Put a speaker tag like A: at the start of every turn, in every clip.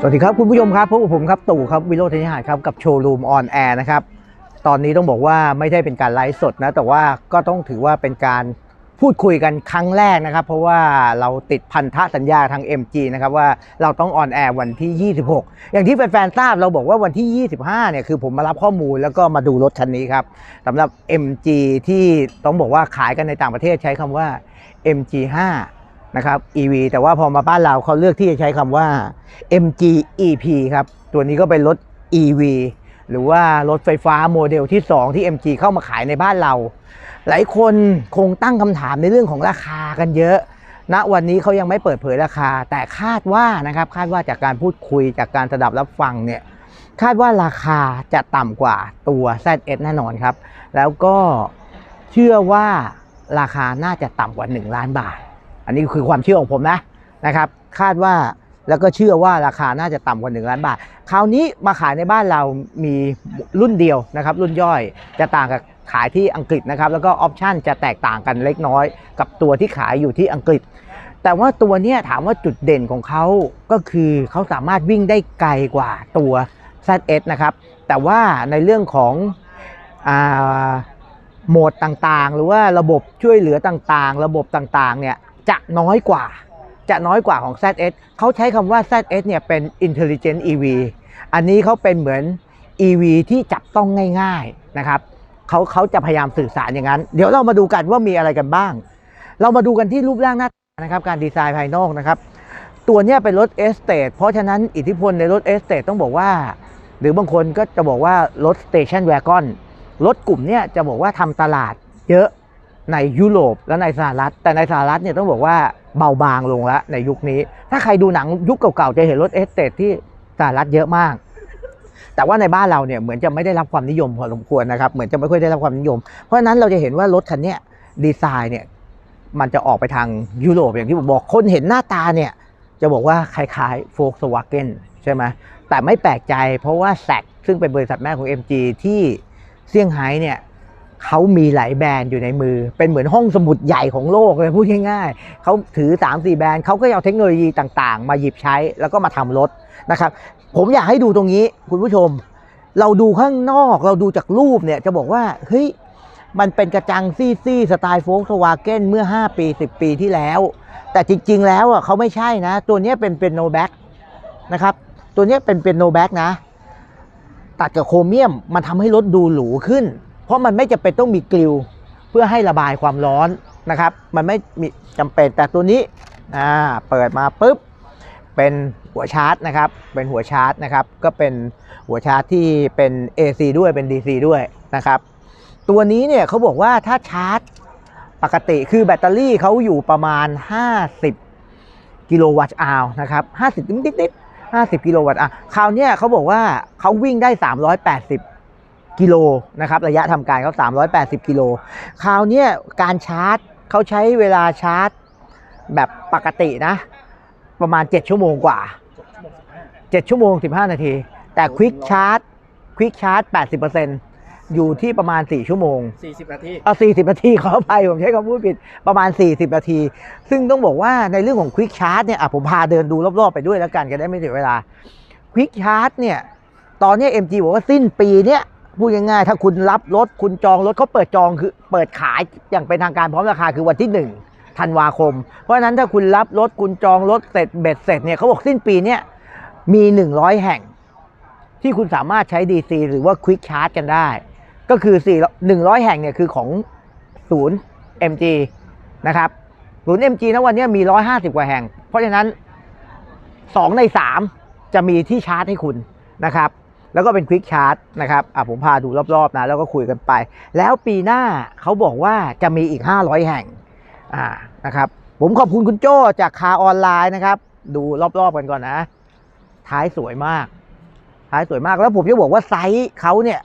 A: สวัสดีครับคุณผู้ชมครับพบกับผมครับตู่ครับวิโรจน์เทนิหารครับกับโชว์รูมออนแอร์นะครับตอนนี้ต้องบอกว่าไม่ได้เป็นการไลฟ์สดนะแต่ว่าก็ต้องถือว่าเป็นการพูดคุยกันครั้งแรกนะครับ เพราะว่าเราติดพันธะสัญญาทาง MG นะครับว่าเราต้องออนแอร์วันที่ 26 อย่างที่แฟนๆทราบเราบอกว่าวันที่ 25 เนี่ยคือผมมารับข้อมูลแล้วก็มาดูรถคันนี้ครับสำหรับ MG ที่ต้องบอกว่าขายกันในต่างประเทศใช้คำว่า MG5 นะครับ EV แต่ว่าพอมาบ้านเราเขาเลือกที่จะใช้คำว่า MG EP ครับ ตัวนี้ก็เป็นรถ EV หรือว่ารถไฟฟ้าโมเดลที่ 2 ที่ MG เข้ามาขายในบ้านเรา หลายคนคงตั้งคำถามในเรื่องของราคากันเยอะณวันนี้เขายังไม่เปิดเผยราคา แต่คาดว่านะครับคาดว่าจากการพูดคุยจากการสดับรับฟังเนี่ยคาดว่าราคาจะต่ำกว่าตัว ZS แน่นอนครับ แล้วก็เชื่อว่าราคาน่าจะต่ำกว่า 1 ล้านบาท อันนี้คือความเชื่อของผมนะนะครับ คาดว่าแล้วก็เชื่อว่าราคาน่าจะต่ำกว่า1ล้านบาท คราวนี้มาขายในบ้านเรามีรุ่นเดียวนะครับ รุ่นย่อยจะต่างกับขายที่อังกฤษนะครับ แล้วก็ออปชันจะแตกต่างกันเล็กน้อย กับตัวที่ขายอยู่ที่อังกฤษ แต่ว่าตัวนี้ถามว่าจุดเด่นของเขาก็คือเขาสามารถวิ่งได้ไกลกว่าตัว ZS นะครับ แต่ว่าในเรื่องของอโหมดต่างๆ หรือว่าระบบช่วยเหลือต่างๆ ระบบต่างๆเนี่ย จะน้อยกว่า จะน้อยกว่าของ ZS เขาใช้คำว่า ZS เนี่ยเป็น intelligent EV อันนี้เขาเป็นเหมือน EV ที่จับต้องง่ายๆนะครับเขาเขาจะพยายามสื่อสารอย่างนั้น เดี๋ยวเรามาดูกันว่ามีอะไรกันบ้าง เรามาดูกันที่รูปร่างหน้าตานะครับการดีไซน์ภายนอกนะครับ ตัวนี้เป็นรถเอสเตเพราะฉะนั้นอิทธิพลในรถเอสเตต้องบอกว่า หรือบางคนก็จะบอกว่ารถสเตชันแวร์กอนรถกลุ่มเนี้ยจะบอกว่าทำตลาดเยอะ ในยุโรปและในสหรัฐ แต่ในสหรัฐเนี่ยต้องบอกว่าเบาบางลงแล้วในยุคนี้ ถ้าใครดูหนังยุคเก่าๆจะเห็นรถเอสเตที่สหรัฐเยอะมาก แต่ว่าในบ้านเราเนี่ยเหมือนจะไม่ได้รับความนิยมพอสมควรนะครับ เหมือนจะไม่ค่อยได้รับความนิยม เพราะฉะนั้นเราจะเห็นว่ารถคันนี้ดีไซน์เนี่ยมันจะออกไปทางยุโรปอย่างที่ผมบอกคนเห็นหน้าตาเนี่ยจะบอกว่าคล้ายๆ Volkswagen ใช่ไหมแต่ไม่แปลกใจเพราะว่าแซกซึ่งเป็นบริษัทแม่ของ MG ที่เซี่ยงไฮ้เนี่ย เขามีหลายแบรนด์อยู่ในมือ เป็นเหมือนห้องสมุดใหญ่ของโลกเลยพูดง่ายๆเขาถือ 3-4 แบรนด์เขาก็เอาเทคโนโลยีต่างๆ มาหยิบใช้แล้วก็มาทำรถนะครับ ผมอยากให้ดูตรงนี้คุณผู้ชม เราดูข้างนอกเราดูจากรูปเนี่ยจะบอกว่าเฮ้ยมันเป็นกระจังซี่ๆสไตล์โฟล์ s w a เกนเมื่อ 5 ปี 10 ปีที่แล้ว แต่จริง ๆ แล้วอะเขาไม่ใช่นะ ตัวนี้เป็นเป็นโนแบ็กนะครับ ตัวนี้เป็นเป็นโนแบ็กนะ ตัดกับโครเมียมมันทำให้รถดูหรูขึ้น เพราะมันไม่จำเป็นต้องมีกริลเพื่อให้ระบายความร้อนนะครับ มันไม่มีจำเป็นแต่ตัวนี้อ่าเปิดมาปุ๊บเป็นหัวชาร์จนะครับเป็นหัวชาร์จนะครับ ก็เป็นหัวชาร์จที่เป็น AC ด้วยเป็น DC ด้วยนะครับ ตัวนี้เนี่ยเขาบอกว่าถ้าชาร์จปกติคือแบตเตอรี่เขาอยู่ประมาณ 50 กิโลวัตต์อาวนะครับ50นิดนิดๆ50 กิโลวัตต์อะคราวเนี้ยเขาบอกว่าเขาวิ่งได้ 380 กิโลนะครับระยะทำการเขา380 กิโลคราวเนี้ยการชาร์จเขาใช้เวลาชาร์จแบบปกตินะ ประมาณ 7 ชั่วโมงกว่า 7 ชั่วโมง 15 นาที แต่ควิกชาร์จควิกชาร์จ 80%อยู่ที่ประมาณ 4 ชั่วโมง
B: 40 นาที
A: เอา40 นาทีขออภัยผมใช้คำพูดผิดประมาณ 40 นาที ซึ่งต้องบอกว่าในเรื่องของควิกชาร์จเนี่ยอะผมพาเดินดูรอบๆไปด้วยแล้วกันจะได้ไม่เสียเวลาควิกชาร์จเนี่ยตอนเนี้ย MG บอกว่าสิ้นปีเนี้ย พูดง่ายๆ ถ้าคุณรับรถคุณจองรถเขาเปิดจองคือเปิดขายอย่างเป็นทางการพร้อมราคาคือวันที่1ธันวาคม เพราะฉะนั้นถ้าคุณรับรถคุณจองรถเสร็จเบ็ดเสร็จเนี่ยเขาบอกสิ้นปีเนี้ยมี 100 แห่ง ที่คุณสามารถใช้ DC หรือว่า Quick Charge กันได้ ก็คือ4 100 แห่งเนี่ยคือของศูนย์ MG นะครับศูนย์ MG นะวันนี้มี 150 กว่าแห่ง เพราะฉะนั้น 2 ใน 3 จะมีที่ชาร์จให้คุณนะครับ แล้วก็เป็นควิกชาร์จนะครับอะผมพาดูรอบๆนะแล้วก็คุยกันไป แล้วปีหน้าเขาบอกว่าจะมีอีก 500 แห่งอ่านะครับผมขอบคุณคุณโจ้จากคาออนไลน์นะครับ ดูรอบๆกันก่อนนะ ท้ายสวยมาก ท้ายสวยมากแล้วผมจะบอกว่าไซส์เขาเนี่ย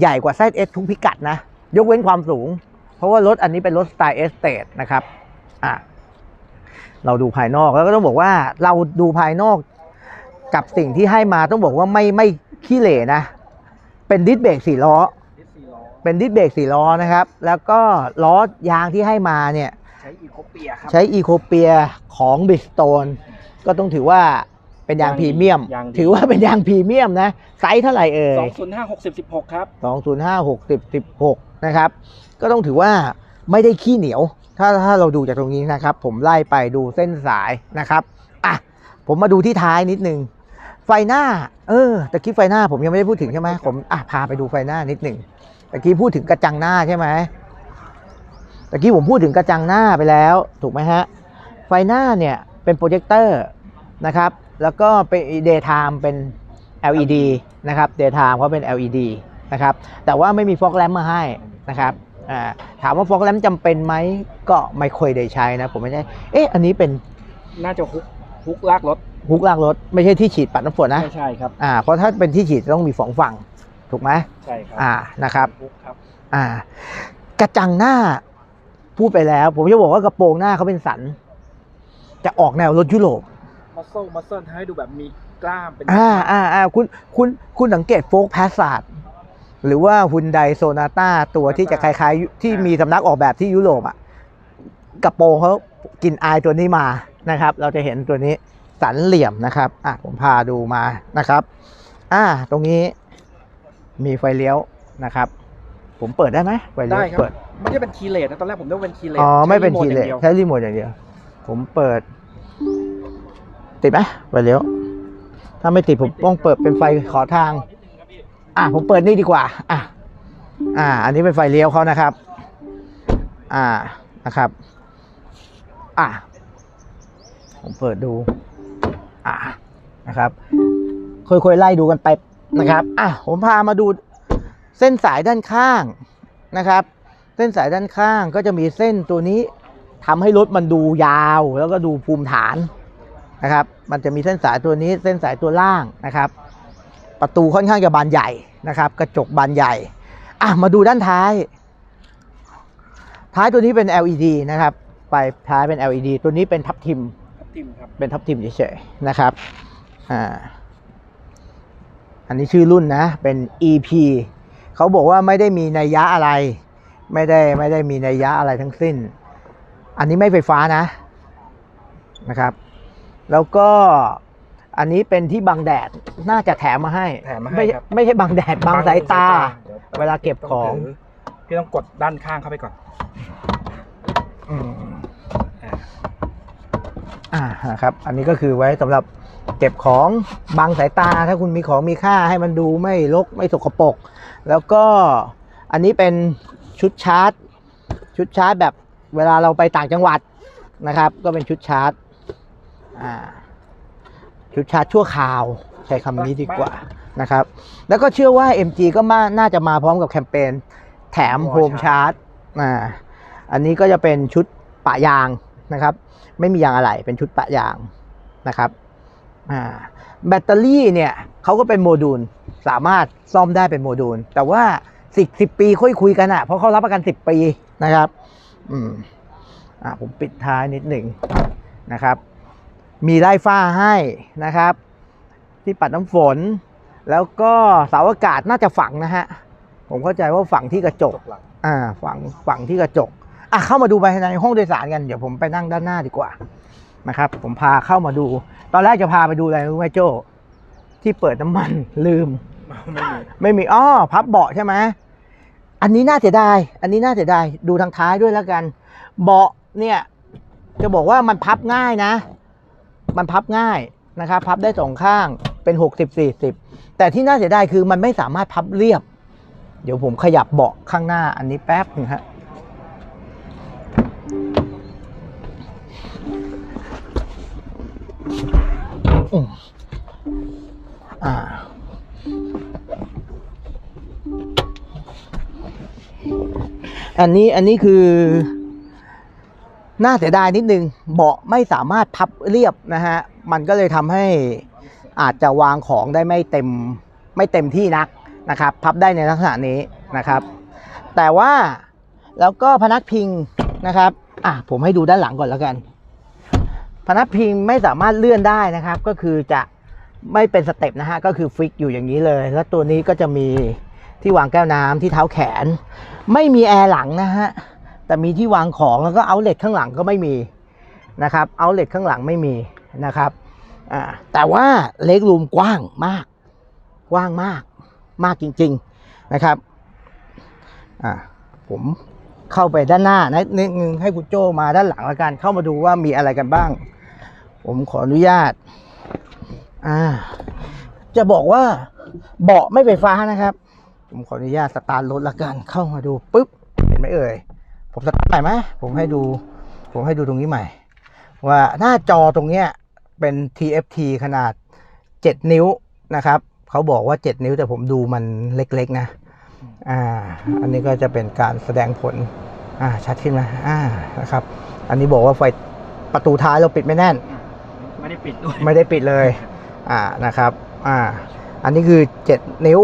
A: ใหญ่กว่าไซส์เอสทุกพิกัดนะ ยกเว้นความสูง เพราะว่ารถอันนี้เป็นรถสไตล์เอสเตดนะครับอะเราดูภายนอกแล้วก็ต้องบอกว่าเราดูภายนอกกับสิ่งที่ให้มาต้องบอกว่าไม่ไม่ ขี้เหร่นะ เป็นดิสเบรกสี่ล้อ เป็นดิสเบรกสี่ล้อนะครับ แล้วก็ล้อยางที่ให้มาเนี่ย
B: ใช้อีโคเปียครับ
A: ใช้อีโคเปียของบิสโตนก็ต้องถือว่าเป็นเป็นยางพรีเมียม
B: ยางดี
A: ถือว่าเป็นยางพรีเมียมนะ ไซส์เท่าไหร่เอ่
B: สอยงศูนย์ห้าหกสิบสิบหกครับ
A: สองศูนย์ห้าหกสิบสิบหกนะครับ ก็ต้องถือว่าไม่ได้ขี้เหนียว ถ้าถ้าเราดูจากตรงนี้นะครับ ผมไล่ไปดูเส้นสายนะครับ อะ ผมมาดูที่ท้ายนิดนึง ไฟหน้า เออตะกี้ไฟหน้าผมยังไม่ได้พูดถึงใช่ไหมผมอะพาไปดูไฟหน้านิดหนึ่งตะกี้พูดถึงกระจังหน้าใช่ไหมตะกี้ผมพูดถึงกระจังหน้าไปแล้ว ถูกไหมฮะ ไฟหน้าเนี่ยเป็นโปรเจคเตอร์นะครับ แล้วก็เป็น daytime เป็น LED นะครับ daytime เขาเป็น LED นะครับ แต่ว่าไม่มีฟอกแลมมาให้นะครับอ่าถามว่าฟอกแลมจำเป็นไหมก็ไม่ค่อยได้ใช้นะ ผมไม่ได้ เอ๊ะ อันนี้เป็น
B: น่าจะฮุกฮุกลากรถ
A: ฮุกลากรถไม่ใช่ที่ฉีดปัดน้ำฝนนะ
B: ไม่ใช่ครับ
A: อ่าเพราะถ้าเป็นที่ฉีดจะต้องมีสองฝั่งถูกไหม
B: ใช่ครับ
A: อ่านะครับ
B: ฮุกครับ
A: อ่า กระจังหน้าพูดไปแล้ว ผมจะบอกว่ากระโปรงหน้าเขาเป็นสัน จะออกแนวรถยุโรป
B: มัสเซิลมัสเซิลให้ดูแบบมีกล้ามเป็น
A: อ่าอ่าอ่าคุณคุณคุณสังเกตโฟกแพสซาดหรือว่าฮุนไดโซนาต้าตัวที่จะคล้ายๆ ที่มีสำนักออกแบบที่ยุโรปอะกระโปรงเขากินอายตัวนี้มานะครับ เราจะเห็นตัวนี้ สันเหลี่ยมนะครับอะผมพาดูมานะครับอ่าตรงนี้มีไฟเลี้ยวนะครับ ผมเปิดได้ไหมไฟเลี้ยว
B: ได้ครับ
A: เปิด
B: ไม่ได้เป็นคีย์เลสนะตอนแรกผมนึกว่าเป็นคีย์เลส
A: อ๋อไม่เป็น
B: ใช้
A: ที
B: รีโมท
A: เล
B: อยย่างดียว
A: ใช้รีโมทอย่างเดียว ผมเปิด ติดไหมไฟเลี้ยว ถ้าไม่ติดผมต้องเปิดเป็นไฟขอทาง อะผมเปิดนี่ดีกว่า อะอ่า อันนี้เป็นไฟเลี้ยวเขานะครับ อ่านะครับ อะผมเปิดดู อ่านะครับค่อยๆไล่ดูกันไปนะครับอะผมพามาดูเส้นสายด้านข้างนะครับ เส้นสายด้านข้างก็จะมีเส้นตัวนี้ทำให้รถมันดูยาวแล้วก็ดูภูมิฐานนะครับ มันจะมีเส้นสายตัวนี้เส้นสายตัวล่างนะครับ ประตูค่อนข้างจะบานใหญ่นะครับ กระจกบานใหญ่อะมาดูด้านท้าย ท้ายตัวนี้เป็น LED นะครับ ไปท้ายเป็น LED ตัวนี้เป็นทับทิม
B: ทิมครับ
A: เป็นทับทิมเฉยๆนะครับอ่าอันนี้ชื่อรุ่นนะเป็น EP เขาบอกว่าไม่ได้มีนัยยะอะไร ไม่ได้ไม่ได้มีนัยยะอะไรทั้งสิ้น อันนี้ไม่ไฟฟ้านะนะครับ แล้วก็อันนี้เป็นที่บังแดดน่าจะแถมมาให้
B: แถมมาให้
A: ไม่
B: ครับ
A: ไม่ใช่บังแดดบังสายตา
B: ดี๋ย
A: เวลาเก็บของ
B: พี่ต้องกดด้านข้างเข้าไปก่อน
A: อืม
B: อ่า
A: อ่า นะครับ อันนี้ก็คือไว้สำหรับเก็บของบังสายตา ถ้าคุณมีของมีค่าให้มันดูไม่รกไม่สกปรกแล้วก็อันนี้เป็นชุดชาร์จ ชุดชาร์จแบบเวลาเราไปต่างจังหวัดนะครับ ก็เป็นชุดชาร์จชุดชาร์จชั่วคราวใช้คำนี้ดีกว่านะครับ แล้วก็เชื่อว่า MG ก็มาน่าจะมาพร้อมกับแคมเปญแถมโฮมชาร์จอ่าอันนี้ก็จะเป็นชุดปะยาง นะครับ ไม่มียางอะไหล่เป็นชุดปะยางนะครับอ่าแบตเตอรี่เนี่ยเขาก็เป็นโมดูลสามารถซ่อมได้เป็นโมดูล แต่ว่าสิบสิบปีค่อยคุยกันอะเพราะเขารับประกันสิบปีนะครับ อืมอ่าผมปิดท้ายนิดหนึ่งนะครับ มีไล่ฟ้าให้นะครับ ที่ปัดน้ำฝน แล้วก็เสาอากาศน่าจะฝังนะฮะผมเข้าใจว่าฝังที่กระจก
B: หลัง
A: อ่าฝั่งฝั่งที่กระจก อะเข้ามาดูภายในห้องโดยสารกันเดี๋ยวผมไปนั่งด้านหน้าดีกว่านะครับ ผมพาเข้ามาดู ตอนแรกจะพาไปดูอะไรรู้ไหมโจที่เปิดน้ำมันลืม
B: ไม่มี
A: ไม่มีอ้อพับเบาะใช่ไหมอันนี้น่าเสียดายอันนี้น่าเสียดายดูทางท้ายด้วยแล้วกัน เบาะเนี่ย จะบอกว่ามันพับง่ายนะ มันพับง่ายนะครับ พับได้สองข้างเป็นหกสิบสี่สิบแต่ที่น่าเสียดายคือมันไม่สามารถพับเรียบ เดี๋ยวผมขยับเบาะข้างหน้าอันนี้แป๊บหนึงฮะ อ่า อันนี้อันนี้คือ น่าเสียดายนิดนึง เบาะไม่สามารถพับเรียบนะฮะ มันก็เลยทำให้อาจจะวางของได้ไม่เต็มไม่เต็มที่นักนะครับ พับได้ในลักษณะนี้นะครับ แต่ว่าแล้วก็พนักพิงนะครับ อะผมให้ดูด้านหลังก่อนแล้วกัน พนักพิงไม่สามารถเลื่อนได้นะครับ ก็คือจะไม่เป็นสเต็ปนะฮะก็คือฟิกอยู่อย่างนี้เลย แล้วตัวนี้ก็จะมีที่วางแก้วน้ำที่เท้าแขน ไม่มีแอร์หลังนะฮะแต่มีที่วางของแล้วก็เอาเล็ตข้างหลังก็ไม่มีนะครับเอาเล็ตข้างหลังไม่มีนะครับแต่ว่าเล็กรูมกว้างมาก กว้างมากมากจริง ๆนะครับผมเข้าไปด้านหน้านะนิดนึงให้คุณโจมาด้านหลังแล้วกันเข้ามาดูว่ามีอะไรกันบ้าง ผมขออนุญาต อ่า จะบอกว่าเบาะไม่ไฟฟ้านะครับ ผมขออนุญาตสตาร์ทรถละกัน เข้ามาดูปุ๊บ เห็นไหมเอ่ย ผมสตาร์ทใหม่ไหมผมให้ดู ผมให้ดูตรงนี้ใหม่ ว่าหน้าจอตรงเนี้ยเป็น TFT ขนาด 7 นิ้วนะครับ เขาบอกว่า 7 นิ้วแต่ผมดูมันเล็กๆนะ อ่า อันนี้ก็จะเป็นการแสดงผล อ่า ชัดขึ้นไหมอ่า นะครับ อันนี้บอกว่าไฟประตูท้ายเราปิดไม่แน่น
B: ไม่ได้ปิดด้วย
A: ไม่ได้ปิดเลย อ่านะครับ อ่า อันนี้คือ 7 นิ้ว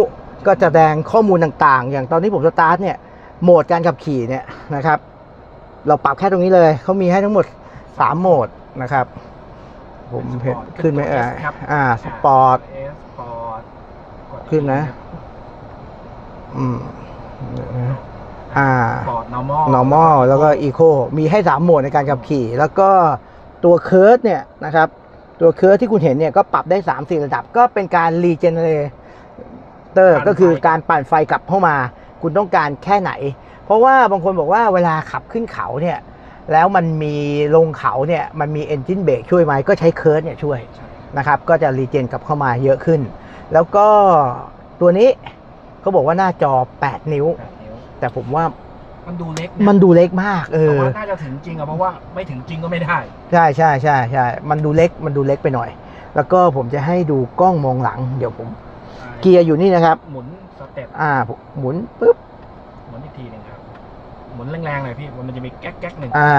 A: ก็จะแสดงข้อมูลต่างๆ อย่างตอนที่ผมสตาร์ทเนี่ย โหมดการขับขี่เนี่ยนะครับ เราปรับแค่ตรงนี้เลย เขามีให้ทั้งหมด 3 โหมดนะครับ ผมเห็นขึ้นไหมเอ่ยอ่า สปอร์ต
B: เอสปอร์ตกด
A: ขึ้นนะ อืมเดี๋ยวนะอ่า
B: ปอร์ต normal
A: normal แล้วก็ eco มีให้ 3 โหมดในการขับขี่ แล้วก็ตัวเคิร์ดเนี่ยนะครับ ตัวเคิร์ดที่คุณเห็นเนี่ยก็ปรับได้ 3 4 ระดับก็เป็นการ regenerator ก็คือการปั่นไฟกลับเข้ามา คุณต้องการแค่ไหน เพราะว่าบางคนบอกว่าเวลาขับขึ้นเขาเนี่ยแล้วมันมีลงเขาเนี่ยมันมี engine brake ช่วยไหมก็ใช้เคิร์ดเนี่ยช่วย
B: ใช่
A: นะครับก็จะรีเจนกลับเข้ามาเยอะขึ้น แล้วก็ตัวนี้เขาบอกว่าหน้าจอ 8 นิ้ว
B: แปดนิ้ว
A: แต่ผมว่า
B: มันดูเล็ก
A: มันดูเล็กมาก เอ
B: แต่
A: อ
B: ว่าน่าจะถึงจริงอะเพราะว่าไม่ถึงจริงก็ไม่ได้
A: ใช่ใช่ใช่ใช่มันดูเล็กมันดูเล็กไปหน่อย แล้วก็ผมจะให้ดูกล้องมองหลัง เดี๋ยวผม เกียร์อยู่นี่นะครับ
B: หมุนสเต็ป
A: อ่าผมหมุนปุ๊บ
B: หมุนอีกทีหนึ่งครับหมุนแรงๆหน่อยพี่มันจะมีแก๊กแก๊กๆหนึ่ง
A: อ่า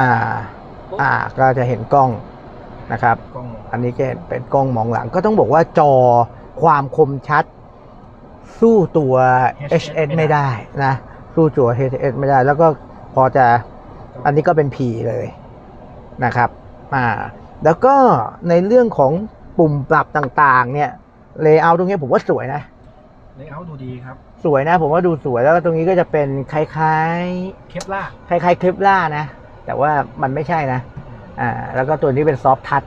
B: ปุ๊บ
A: อ่า ก็จะเห็นกล้องนะครับ
B: กล้อง
A: อันนี้ก็เป็นกล้องมองหลัง ก็ต้องบอกว่าจอความคมชัด สู้ตัว HS ไม่ได้นะ สู้ตัว HS ไม่ได้ แล้วก็พอจะอันนี้ก็เป็น P เลยนะครับอ่าแล้วก็ในเรื่องของปุ่มปรับต่างๆ เนี่ยเลเยอร์ตรงนี้ผมว่าสวยนะ
B: เลเยอร์ดูดีครับ
A: สวยนะ ผมว่าดูสวยแล้วก็ตรงนี้ก็จะเป็นคล้าย
B: เคปล่า
A: ๆคล้ายๆคลิปล่านะ แต่ว่ามันไม่ใช่นะอ่าแล้วก็ตัวนี้เป็นซอฟทัช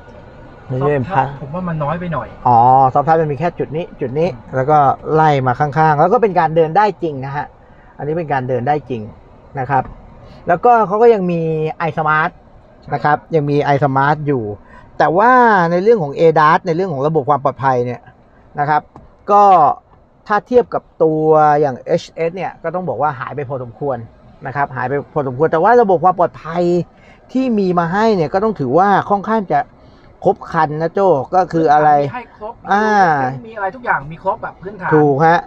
A: นี่เป็นพั
B: ผมว่ามันน้อยไปหน่อย
A: อ๋อซอฟทัชมันมีแค่จุดนี้ จุดนี้ แล้วก็ไล่มาข้างๆ แล้วก็เป็นการเดินได้จริงนะฮะ อันนี้เป็นการเดินได้จริงนะครับ แล้วก็เขาก็ยังมี iSmart นะครับ ยังมี iSmart อยู่ แต่ว่าในเรื่องของ ADAS ในเรื่องของระบบความปลอดภัยเนี่ยนะครับ ก็ถ้าเทียบกับตัวอย่าง HS เนี่ยก็ต้องบอกว่าหายไปพอสมควรนะครับ หายไปพอสมควร แต่ว่าระบบความปลอดภัยที่มีมาให้เนี่ยก็ต้องถือว่าค่อนข้างจะครบครันนะโจก็คืออะไร
B: มีให้ครบ
A: อ่า
B: มีอะไรทุกอย่างมีครบแบบพื้นฐาน
A: ถูกฮะ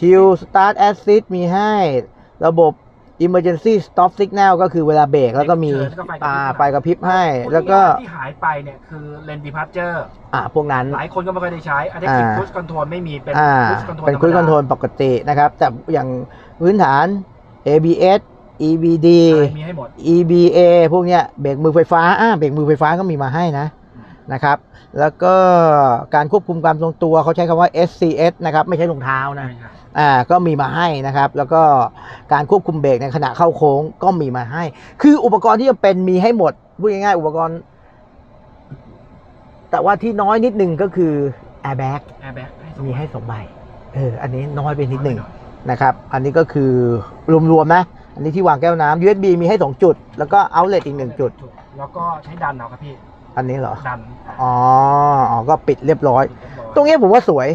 A: Hill Start Assist มีให้ ระบบ Emergency Stop Signal ก็คือเวลาเบรกแล้วก็มี
B: เชิญเข้าไปกับ
A: อ่า
B: พริบ
A: ไฟกระพริบให้
B: พูด
A: แล้วก็
B: ง่ายๆที่หายไปเนี่ยคือเลนดีพาร์เจอร์
A: อ่าพวกนั้น
B: หลายคนก็ไม่ค่อยได้ใช้อะเด c ิ v
A: อ่า
B: พุชคอนโทรลไม่มี เป็น
A: อ่า
B: พุชคอนโทรล
A: เป็นคุยคอนโทรลปกตินะครับ แต่อย่างพื้นฐาน ABS EBD
B: มีให้หมด
A: EBA พวกเนี้ยเบรกมือไฟฟ้าอ่าเบรกมือไฟฟ้าก็มีมาให้นะ นะครับ แล้วก็การควบคุมการทรงตัวเขาใช้คำว่า SCS นะครับ ไม่ใช่รองเท้านะ
B: ใช่ครับ
A: อ่าก็มีมาให้นะครับ แล้วก็การควบคุมเบรกในขณะเข้าโค้งก็มีมาให้ คืออุปกรณ์ที่จำเป็นมีให้หมดพูดง่ายๆอุปกรณ์ แต่ว่าที่น้อยนิดนึงก็คือ airbag
B: แอร์แบ็กให้สอง
A: มีให้สองใบเอออันนี้น้อยไปนิดนึงนะครับ อันนี้ก็คือรวมๆนะ อันนี้ที่วางแก้วน้ำ USB มีให้ 2 จุด แล้วก็ outlet อีก 1 จุด
B: แล้วก็ใช้ดันเอาครับพี่
A: อันนี้เหรอ
B: ดัน
A: อ๋ออ๋อก็ปิดเรียบร้อยต
B: ต
A: ร
B: รง
A: งนี้ผมว่าสวย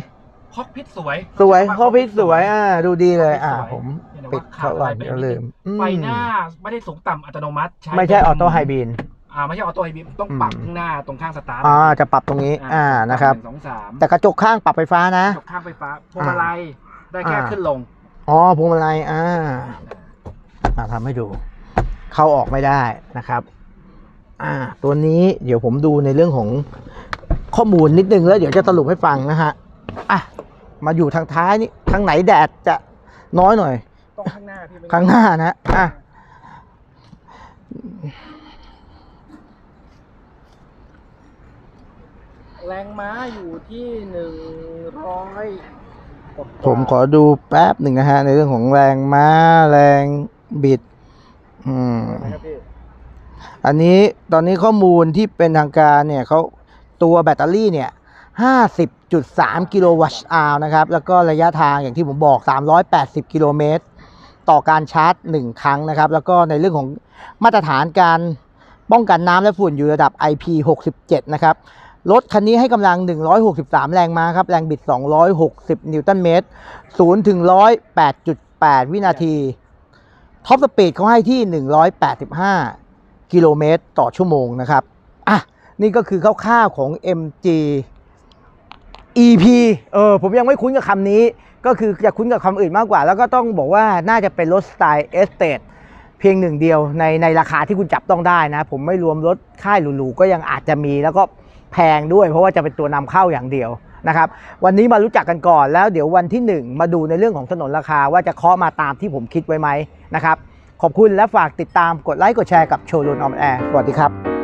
B: คอกพิษสวย
A: สวยข้อพิษสวย อ่า ดูดีเลย อ่า
B: สวย
A: ผม
B: เห็นไหม
A: ปิด
B: ว่า
A: เขาก่อน
B: ขาดอะไรไป
A: เดี๋ยวลืมอืม
B: ไฟหน้าไม่ได้สูงต่ำอัตโนมัติ
A: ไม่ใช่
B: เป็น
A: ออโต้ไฮบีน
B: อ่าไม่ใช่ออโต้ไฮบริดต้องปรับ
A: อืม
B: ข้างหน้าตรงข้างสตาร์ท
A: อ่าจะปรับตรงนี้ อ่านะครับ
B: หงสองสาม
A: แต่กระจกข้างปรับไฟฟ้านะ
B: จบข้างไฟฟ้าพวงมาลัยได้แค่
A: อ่า
B: ขึ้นลง
A: อ๋อพวงมาลัยอ่าอ่าทำให้ดู เข้าออกไม่ได้นะครับ อ่า ตัวนี้เดี๋ยวผมดูในเรื่องของข้อมูลนิดนึงแล้วเดี๋ยวจะสรุปให้ฟังนะฮะ อะ มาอยู่ทางท้ายนี่ทางไหนแดดจะน้อยหน่อย
B: ต้องข้างหน้าพี่ไม่
A: ข้างหน้านะ อะ
B: แรงม้าอยู่ที่หนึ่งร้อย
A: ผมขอดูแป๊บหนึ่งนะฮะ ในเรื่องของแรงม้าแรงบิด อืม
B: ครับพี่
A: อันนี้ตอนนี้ข้อมูลที่เป็นทางการเนี่ยเขาตัวแบตเตอรี่เนี่ย 50.3 กิโลวัตต์อาวนะครับ แล้วก็ระยะทางอย่างที่ผมบอก 380 กิโลเมตร ต่อการชาร์จ 1 ครั้งนะครับ แล้วก็ในเรื่องของมาตรฐานการป้องกันน้ำและฝุ่นอยู่ระดับ IP67 นะครับ รถคันนี้ให้กำลัง 163 แรงม้าครับ แรงบิด 260 นิวตันเมตร 0 ถึง 108.8 วินาที ท็อปสปีดเขาให้ที่ 185 กิโลเมตรต่อชั่วโมงนะครับอะนี่ก็คือคร่าวๆของ MG EP เออผมยังไม่คุ้นกับคำนี้ ก็คือจะคุ้นกับคำอื่นมากกว่า แล้วก็ต้องบอกว่าน่าจะเป็นรถสไตล์เอสเต e เพียงหนึ่งเดียวในในราคาที่คุณจับต้องได้นะ ผมไม่รวมรถค่ายหรูๆก็ยังอาจจะมีแล้วก็แพงด้วยเพราะว่าจะเป็นตัวนำเข้าอย่างเดียวนะครับ วันนี้มารู้จักกันก่อนแล้วเดี๋ยววันที่ 1 มาดูในเรื่องของถนนราคาว่าจะเคาะมาตามที่ผมคิดไว้ไหมนะครับ ขอบคุณและฝากติดตามกดไลค์กดแชร์กับโชว์รูนออมแอร์สวัสดีครับ